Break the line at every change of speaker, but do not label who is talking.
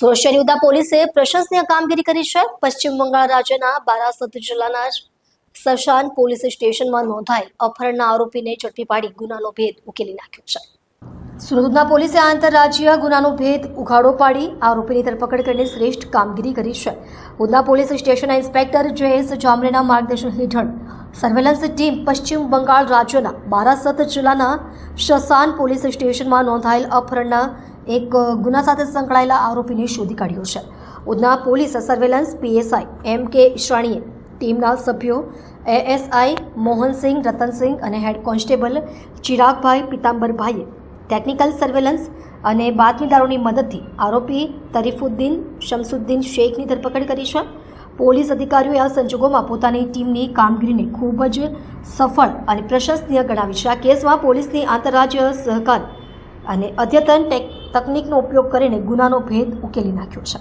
Social યુદ્ધા પોલીસે પ્રશંસનીય કામગીરી કરી છે. પશ્ચિમ બંગાળ રાજ્યના બારાસત જિલ્લાના સશાન પોલીસ સ્ટેશનમાં નોંધાયેલ અપહરણના આરોપીને ઝડપી પાડી ગુનાનો ભેદ ઉકેલી નાખ્યો છે. સુરતના પોલીસે આંતરરાજ્ય ગુનાનો ભેદ ઉઘાડો પાડી આરોપીની ધરપકડ કરીને શ્રેષ્ઠ કામગીરી કરી છે. ઉધના પોલીસ સ્ટેશનના ઇન્સ્પેક્ટર જયેશ જામરેના માર્ગદર્શન હેઠળ સર્વેલન્સ ટીમ પશ્ચિમ બંગાળ રાજ્યના બારાસત જિલ્લાના શસાન પોલીસ સ્ટેશનમાં નોંધાયેલ અપહરણના એક ગુના સાથે સંકળાયેલા આરોપીને શોધી કાઢ્યો છે. Udhna police surveillance PSI M K ઈશ્વાણીએ ટીમના સભ્યો એએસઆઈ મોહનસિંહ, રતનસિંહ અને હેડ કોન્સ્ટેબલ ચિરાગભાઈ, પિતાંબરભાઈએ ટેકનિકલ સર્વેલન્સ અને બાતમીદારોની મદદથી આરોપી તરીફુદ્દીન શમસુદ્દીન શેખની ધરપકડ કરી છે. પોલીસ અધિકારીઓએ આ સંજોગોમાં પોતાની ટીમની કામગીરીને ખૂબ જ સફળ અને પ્રશંસનીય ગણાવી છે. આ કેસમાં પોલીસની આંતરરાજ્ય સહકાર અને અદ્યતન ટેક, તકનિકનો ઉપયોગ કરીને ગુનાનો ભેદ ઉકેલી નાખ્યો છે.